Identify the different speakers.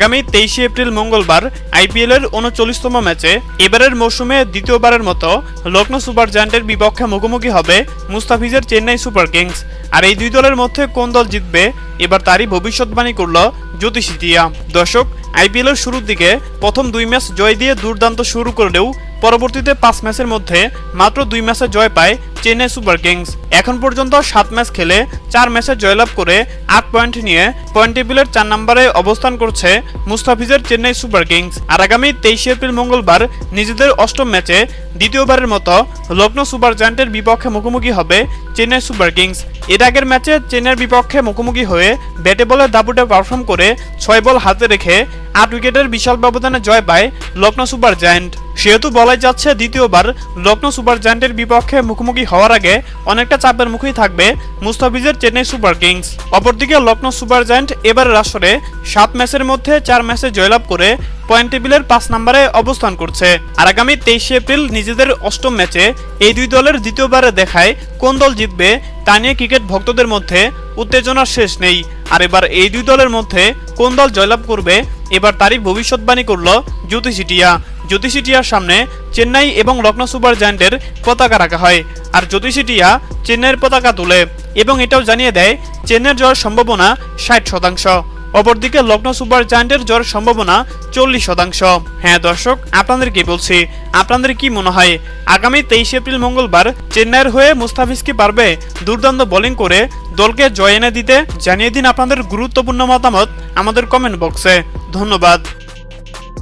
Speaker 1: আগামী তেইশে এপ্রিল মঙ্গলবার আইপিএল এর উনচল্লিশতম ম্যাচে এবারের মৌসুমে দ্বিতীয়বারের মতো লখনৌ সুপার জায়ান্টের বিপক্ষে মুখোমুখি হবে মুস্তাফিজের চেন্নাই সুপার কিংস। আর এই দুই দলের মধ্যে কোন দল জিতবে, এবার তারই ভবিষ্যৎবাণী করল জ্যোতিষিতিয়া দর্শক আইপিএল এর শুরুর দিকে প্রথম দুই ম্যাচ জয় দিয়ে দুর্দান্ত শুরু করলেও পরবর্তীতে পাঁচ ম্যাচের মধ্যে মাত্র দুই ম্যাচে জয় পায় চেন্নাই সুপার কিংস। এখন পর্যন্ত সাত ম্যাচ খেলে চার ম্যাচে জয়লাভ করে আট পয়েন্ট নিয়ে পয়েন্ট টেবিলের চার নম্বরে অবস্থান করছে মুস্তাফিজের চেন্নাই সুপার কিংস। আর আগামী তেইশে এপ্রিল মঙ্গলবার নিজেদের অষ্টম ম্যাচে দ্বিতীয়বারের মতো লখনৌ সুপার জায়ান্টের বিপক্ষে মুখোমুখি হবে চেন্নাই সুপার কিংস। এর আগের ম্যাচে চেন্নাইয়ের বিপক্ষে মুখোমুখি হয়ে ব্যাটে বলে দাপুটে পারফর্ম করে ছয় বল হাতে রেখে আট উইকেটের বিশাল ব্যবধানে জয় পায় লখনৌ সুপার জায়ান্ট। সেহেতু বলাই যাচ্ছে দ্বিতীয়বার লখনৌ সুপার জায়ান্টের বিপক্ষে মুখোমুখি হওয়ার আগে অনেকটা চাপের মুখেই থাকবে মুস্তাফিজের চেন্নাই সুপার কিংস। অপরদিকে লখনৌ সুপার জায়ান্ট এবারের আসরে সাত ম্যাচের মধ্যে চার ম্যাচে জয়লাভ করে পয়েন্ট টেবিলের পাঁচ নম্বরে অবস্থান করছে। আর আগামী তেইশে এপ্রিল নিজেদের অষ্টম ম্যাচে এই দুই দলের দ্বিতীয়বারে দেখায় কোন দল জিতবে তা নিয়ে ক্রিকেট ভক্তদের মধ্যে উত্তেজনার শেষ নেই। আর এবার এই দুই দলের মধ্যে কোন দল জয়লাভ করবে এবার তারই ভবিষ্যৎবাণী করল জ্যোতিষিটিয়া। টিয়া জ্যোতিষী টিয়ার সামনে চেন্নাই এবং লখনৌ সুপার জায়ান্টের পতাকা রাখা হয়। আর জ্যোতিষী টিয়া চেন্নাইয়ের পতাকা তুলে এবং এটাও জানিয়ে দেয়, চেন্নাইয়ের জয়ের সম্ভাবনা ষাট শতাংশ। অপরদিকে লগ্ন সুপার জায়ান্টের জ্বরের সম্ভাবনা চল্লিশ শতাংশ। হ্যাঁ দর্শক আপনাদেরকে বলছি? আপনাদের কি মনে হয়, আগামী তেইশে এপ্রিল মঙ্গলবার চেন্নাইয়ের হয়ে মুস্তাফিজ কি পারবে দুর্দান্ত বোলিং করে দলকে জয় এনে দিতে? জানিয়ে দিন আপনাদের গুরুত্বপূর্ণ মতামত আমাদের কমেন্ট বক্সে ধন্যবাদ।